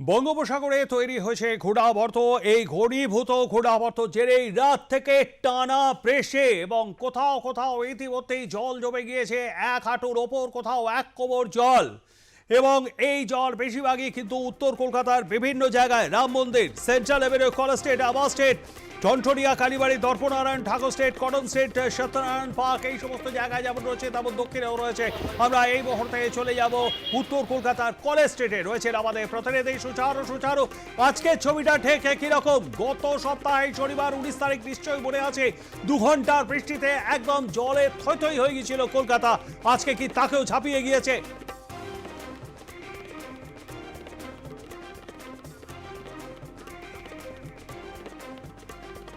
বঙ্গোপসাগরে তৈরি হয়েছে ঘোড়াবর্ত এই ঘনীভূত ঘূর্ণাবর্ত জেরেই রাত থেকে টানা প্রেসে এবং কোথাও কোথাও ইতিমধ্যেই জল জমে গিয়েছে। এক হাঁটুর ওপর কোথাও এক কোমর জল। এবং এই জল বেশিরভাগই কিন্তু উত্তর কলকাতার বিভিন্ন জায়গায় Ram Mandir, central avenue college street আবাস street Tontonia Kalibari Darpanarayan Thakur street cotton street Satyanarayan park, এই সমস্ত জায়গায় যেমন রয়েছে, তেমন দক্ষিণেও রয়েছে। আমরা এই মুহূর্তে চলে যাব উত্তর কলকাতার কলেজ স্ট্রিটে। রয়েছেন আমাদের প্রতিনিধি সুচারু সুচারু। আজকের ছবিটা ঠিক রকম। গত সপ্তাহে শনিবার উনিশ তারিখ নিশ্চয়ই মনে আছে, দু ঘণ্টার বৃষ্টিতে একদম জলে থই থই হয়ে গিয়েছিল কলকাতা। আজকে কি তাকেও ছাপিয়ে গিয়েছে?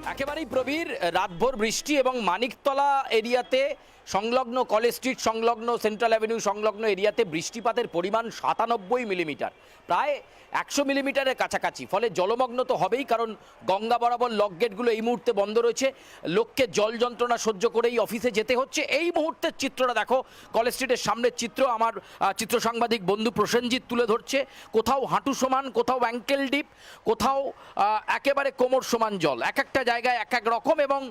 একেবারেই প্রবীর রাতভর বৃষ্টি এবং মানিকতলা এরিয়াতে সংলগ্ন কলেজ স্ট্রিট, সংলগ্ন সেন্ট্রাল অ্যাভিনিউ, সংলগ্ন এরিয়াতে বৃষ্টিপাতের পরিমাণ সাতানব্বই মিলিমিটার। প্রায় একশো মিলিমিটারের কাছাকাছি, ফলে জলমগ্ন তো হবেই, কারণ গঙ্গা বরাবর লক গেটগুলো এই মুহূর্তে বন্ধ রয়েছে। লোককে জল যন্ত্রণা সহ্য করেই অফিসে যেতে হচ্ছে। এই মুহূর্তের চিত্রটা দেখো, কলেজ স্ট্রিটের সামনের চিত্র, আমার চিত্র সাংবাদিক বন্ধু প্রসেনজিৎ তুলে ধরছে। কোথাও হাঁটু সমান, কোথাও অ্যাঙ্কেল ডিপ কোথাও একেবারে কোমর সমান জল। এক একটা জায়গায় এক এক রকম এবং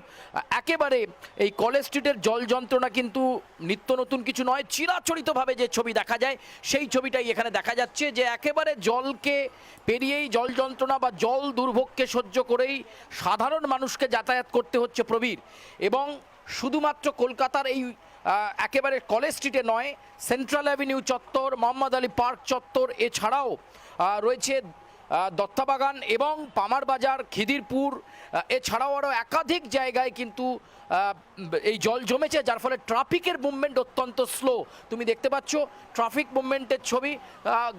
একেবারে এই কলেজ স্ট্রিটের জল যন্ত্রণা কিন্তু নিত্য নতুন কিছু নয়, চিরাচরিতভাবে যে ছবি দেখা যায়, সেই ছবিটাই এখানে দেখা যাচ্ছে যে একেবারে জলকে পেরিয়েই জল যন্ত্রণা বা জল দুর্ভোগকে সহ্য করেই সাধারণ মানুষকে যাতায়াত করতে হচ্ছে প্রবীর। এবং শুধুমাত্র কলকাতার এই একেবারে কলেজ স্ট্রিটে নয়, সেন্ট্রাল অ্যাভিনিউ চত্বর, মোহাম্মদ আলী পার্ক চত্বর, এছাড়াও রয়েছে দত্তাবাগান এবং পামার বাজার, খিদিরপুর এছাড়াও আরও একাধিক জায়গায় কিন্তু এই জল জমেছে, যার ফলে ট্রাফিকের মুভমেন্ট অত্যন্ত স্লো। তুমি দেখতে পাচ্ছ, ট্রাফিক মুভমেন্টের ছবি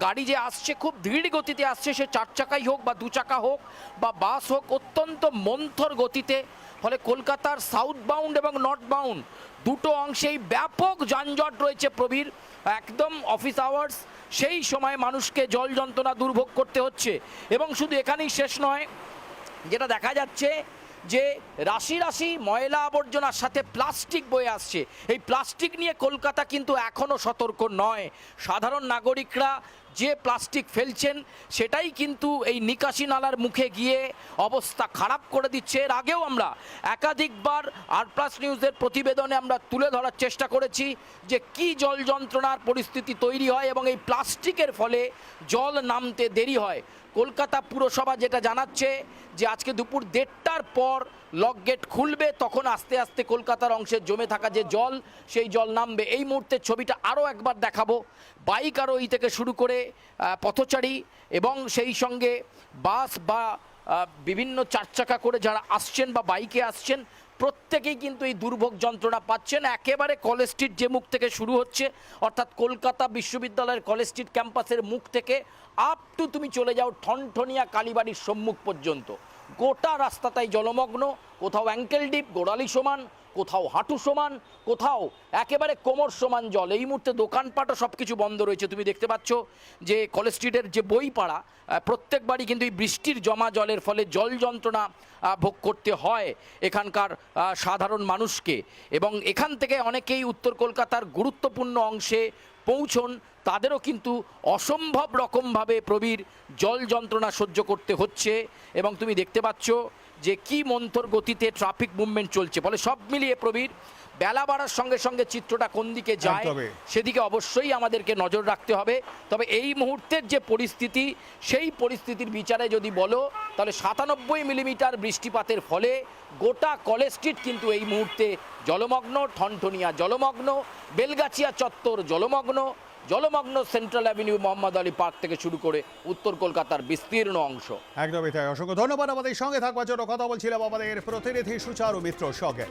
গাড়ি যে আসছে, খুব ধীর গতিতে আসছে, সে চার চাকাই হোক বা দু চাকা হোক বা বাস হোক, অত্যন্ত মন্থর গতিতে। ফলে কলকাতার সাউথ বাউন্ড এবং নর্থ বাউন্ড দুটো অংশেই ব্যাপক যানজট রয়েছে প্রবীর। একদম অফিস আওয়ার্স সেই সময় মানুষকে জল যন্ত্রণা দুর্ভোগ করতে হচ্ছে। এবং শুধু এখানেই শেষ নয়, যেটা দেখা যাচ্ছে যে রাশি রাশি ময়লা আবর্জনার সাথে প্লাস্টিক বয়ে আসছে। এই প্লাস্টিক নিয়ে কলকাতা কিন্তু এখনও সতর্ক নয়। সাধারণ নাগরিকরা যে প্লাস্টিক ফেলছেন, সেটাই কিন্তু এই নিকাশি নালার মুখে গিয়ে অবস্থা খারাপ করে দিচ্ছে। এর আগেও আমরা একাধিকবার আর প্লাস নিউজের প্রতিবেদনে আমরা তুলে ধরার চেষ্টা করেছি যে কি জল যন্ত্রণার পরিস্থিতি তৈরি হয় এবং এই প্লাস্টিকের ফলে জল নামতে দেরি হয়। কলকাতা পুরসভা যেটা জানাচ্ছে যে আজকে দুপুর দেড়টার পর লক গেট খুলবে, তখন আস্তে আস্তে কলকাতার অংশে জমে থাকা যে জল, সেই জল নামবে। এই মুহূর্তে ছবিটা আরও একবার দেখাবো। বাইক আরোহী থেকে শুরু করে পথচারী এবং সেই সঙ্গে বাস বা বিভিন্ন চার চাকা করে যারা আসছেন বা বাইকে আসছেন প্রত্যেকেই কিন্তু এই দুর্ভোগ যন্ত্রণা পাচ্ছেন। একেবারে কলেজ স্ট্রিট যে মুখ থেকে শুরু হচ্ছে, অর্থাৎ কলকাতা বিশ্ববিদ্যালয়ের কলেজ স্ট্রিট ক্যাম্পাসের মুখ থেকে আপ টু তুমি চলে যাও ঠনঠনিয়া কালীবাড়ির সম্মুখ পর্যন্ত। গোটা রাস্তাটাই জলমগ্ন, কোথাও অ্যাঙ্কেল ডিপ গোড়ালি সমান কোথাও হাঁটু সমান কোথাও একেবারে কোমর সমান জল। এই মুহূর্তে দোকানপাটও সব কিছু বন্ধ রয়েছে। তুমি দেখতে পাচ্ছ যে কলেজ স্ট্রিটের যে বই পাড়া আহ, প্রত্যেকবারই কিন্তু এই বৃষ্টির জমা জলের ফলে জল যন্ত্রণা ভোগ করতে হয় এখানকার সাধারণ মানুষকে। এবং এখান থেকে অনেকেই উত্তর কলকাতার গুরুত্বপূর্ণ অংশে পৌঁছন। তাদেরও কিন্তু অসম্ভব রকমভাবে প্রবীর জল যন্ত্রণা সহ্য করতে হচ্ছে। এবং তুমি দেখতে পাচ্ছ যে কি মন্থর গতিতে ট্রাফিক মুভমেন্ট চলছে? বলে সব মিলিয়ে প্রবীর বেলা বাড়ার সঙ্গে সঙ্গে চিত্রটা কোন দিকে যায় সেদিকে অবশ্যই আমাদেরকে নজর রাখতে হবে। তবে এই মুহূর্তের যে পরিস্থিতি সেই পরিস্থিতির বিচারে যদি বলো তাহলে সাতানব্বই মিলিমিটার বৃষ্টিপাতের ফলে গোটা কলেজ স্ট্রিট কিন্তু এই মুহূর্তে জলমগ্ন ঠনঠনিয়া জলমগ্ন বেলগাছিয়া চত্বর জলমগ্ন জলমগ্ন central avenue Mohammad Ali park থেকে শুরু করে উত্তর কলকাতার বিস্তীর্ণ অংশ। একদমই তাই। অসংখ্য ধন্যবাদ আমাদের সঙ্গে থাকবার জন্য। কথা বলছিলাম আমাদের প্রতিনিধি সুচারু মিত্র সঙ্গে।